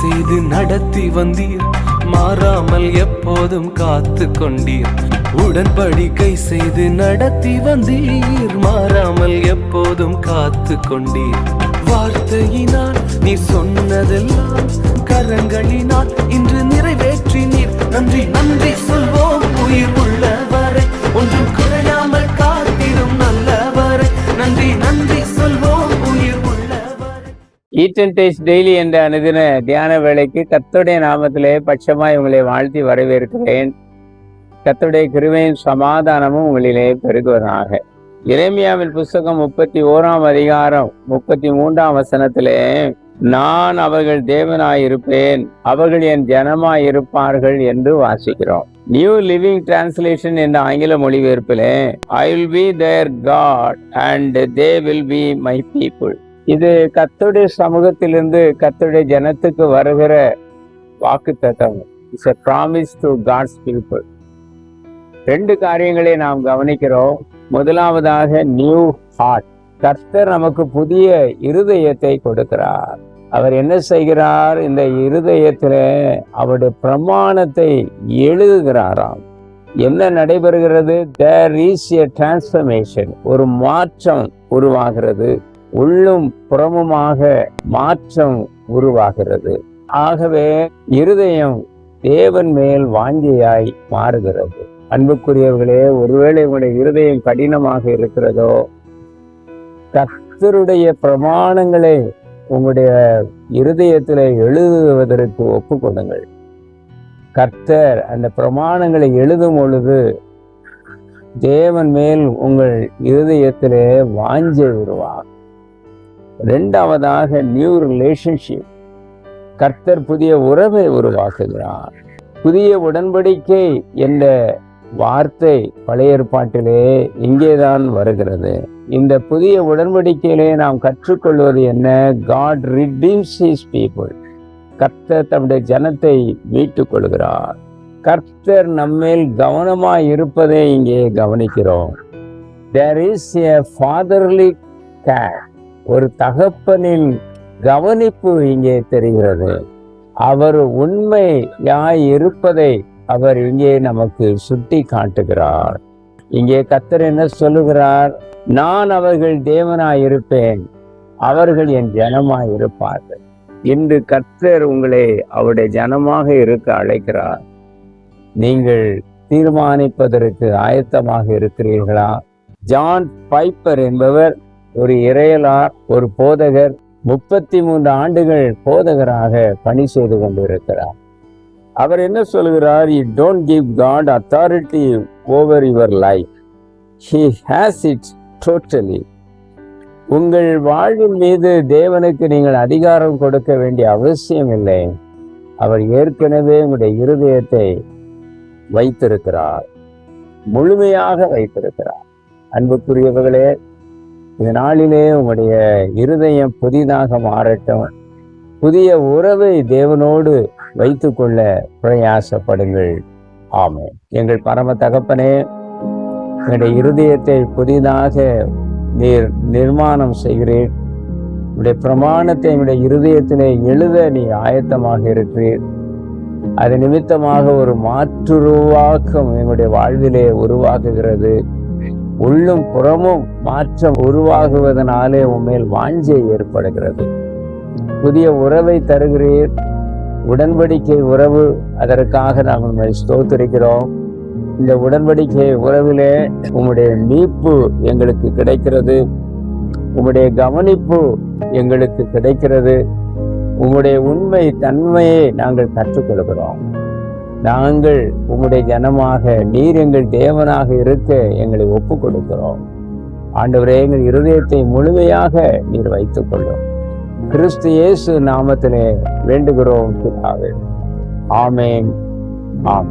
செய்து நடத்தி வந்தீர். மாறாமல் எப்போதும் காத்து கொண்டீர். உடன்படிக்கை செய்து நடத்தி வந்தீர். மாறாமல் எப்போதும் காத்து கொண்டீர். வார்த்தையினால் நீ சொன்னதெல்லாம் கரங்களினால் இன்று நிறைவேற்றினீர். நன்றி நன்றி சொல்வோம். உயிர் உள்ள ஈட் அண்ட் டேஸ்ட் டெய்லி என்ற அணுதின தியான வேலைக்கு கர்த்தருடைய நாமத்திலே பட்சமாய் உங்களை வாழ்த்தி வரவேற்கிறேன். கர்த்தருடைய கிருவையும் சமாதானமும் உங்களிலே பெருகுவதாக. இறைமியாவின் புஸ்தகம் முப்பத்தி ஓராம் அதிகாரம் முப்பத்தி மூன்றாம் வசனத்திலே நான் அவர்கள் தேவனாயிருப்பேன் அவர்கள் என் ஜனமாயிருப்பார்கள் என்று வாசிக்கிறோம். நியூ லிவிங் டிரான்ஸ்லேஷன் என்ற ஆங்கில மொழிபெயர்ப்பிலே I will be their God and they will be my people இது கத்துடைய சமூகத்திலிருந்து கத்துடைய ஜனத்துக்கு வருகிற வாக்கு தத்தம். It's a promise to God's people ரெண்டு காரியங்களை நாம் கவனிக்கிறோம். முதலாவதாக நியூ ஹார்ட் கர்த்தர் நமக்கு புதிய இருதயத்தை கொடுக்கிறார். அவர் என்ன செய்கிறார்? இந்த இருதயத்தில் அவருடைய பிரமாணத்தை எழுதுகிறாராம். என்ன நடைபெறுகிறது? தேர் இஸ் எ டிரான்ஸ்ஃபர்மேஷன் ஒரு மாற்றம் உருவாகிறது. உள்ளும் புறமுமாக மாற்றம் உருவாகிறது. ஆகவே இருதயம் தேவன் மேல் வாஞ்சியாய் மாறுகிறது. அன்புக்குரியவர்களே ஒருவேளை உங்களுடைய இருதயம் கடினமாக இருக்கிறதோ கர்த்தருடைய பிரமாணங்களை உங்களுடைய இருதயத்தில் எழுதுவதற்கு ஒப்புக்கொள்ளுங்கள் கர்த்தர் அந்த பிரமாணங்களை எழுதும் பொழுது தேவன் மேல் உங்கள் இருதயத்திலே வாஞ்சை உருவாகும் ரெண்டாவதாக நியூ ரிலேஷன்ஷிப் கர்த்தர் புதிய உறவை உருவாக்குகிறார். புதிய உடன்படிக்கை என்ற வார்த்தை பழைய ஏற்பாட்டிலே இங்கேதான் வருகிறது. இந்த புதிய உடன்படிக்கையிலே நாம் கற்றுக்கொள்வது என்ன? காட் ரிடீம்ஸ் ஹிஸ் பீப்புள் கர்த்தர் தம்முடைய ஜனத்தை மீட்டுக் கொள்கிறார். கர்த்தர் நம்மேல் கவனமாய் இருப்பதை இங்கே கவனிக்கிறோம். There is a fatherly care ஒரு தகப்பனின் கவனிப்பு இங்கே தெரிகிறது. அவர் உண்மையாய் இருப்பதை அவர் இங்கே நமக்கு சுட்டி காட்டுகிறார். இங்கே கத்தர் என்ன சொல்லுகிறார்? நான் அவர்கள் தேவனாய் இருப்பேன் அவர்கள் என் ஜனமாய் இருப்பார்கள். இன்று கர்த்தர் உங்களை அவருடைய ஜனமாக இருக்க அழைக்கிறார். நீங்கள் தீர்மானிப்பதற்கு ஆயத்தமாக இருக்கிறீர்களா? ஜான் பைப்பர் என்பவர் ஒரு இறையலார் ஒரு போதகர் முப்பத்தி மூன்று ஆண்டுகள் போதகராக பணி செய்து கொண்டிருக்கிறார். அவர் என்ன சொல்கிறார்? You don't give God authority over your life he has it totally உங்கள் வாழ்வின் மீது தேவனுக்கு நீங்கள் அதிகாரம் கொடுக்க வேண்டிய அவசியம் இல்லை. அவர் ஏற்கனவே உங்களுடைய இருதயத்தை வைத்திருக்கிறார். முழுமையாக வைத்திருக்கிறார். அன்புக்குரியவர்களே இந்த நாளிலே உங்களுடைய இருதயம் புதிதாக மாறட்டும். புதிய உறவை தேவனோடு வைத்துக்கொள்ள பிரயாசப்படுங்கள். ஆமே எங்கள் பரம தகப்பனே எங்களுடைய இருதயத்தை புதிதாக நீர் நிர்மாணம் செய்கிறீர். உடைய பிரமாணத்தை என்னுடைய இருதயத்திலே எழுத நீ ஆயத்தமாக இருக்கிறீர். அது நிமித்தமாக ஒரு மாற்றுருவாக்கம் எங்களுடைய வாழ்விலே உருவாக்குகிறது. உள்ளும் புறமும் மாற்றம் உருவாகுவதனாலே உண்மையில் வாஞ்சை ஏற்படுகிறது. புதிய உறவை தருகிறீர். உடன்படிக்கை உறவு அதற்காக நாங்கள் உண்மை ஸ்தோத்திருக்கிறோம். இந்த உடன்படிக்கை உறவிலே உம்முடைய மீட்பு எங்களுக்கு கிடைக்கிறது. உம்முடைய கவனிப்பு எங்களுக்கு கிடைக்கிறது. உம்முடைய உண்மை தன்மையை நாங்கள் கற்றுக்கொள்கிறோம். நாங்கள் உங்களுடைய ஜனமாக நீர் எங்கள் தேவனாக இருக்க எங்களை ஒப்பு கொடுக்கிறோம் ஆண்டவரே எங்கள் இருதயத்தை முழுமையாக நீர் வைத்துக் கொள்ளும். கிறிஸ்து இயேசு நாமத்திலே வேண்டுகிறோம் ஆமேன். ஆம்.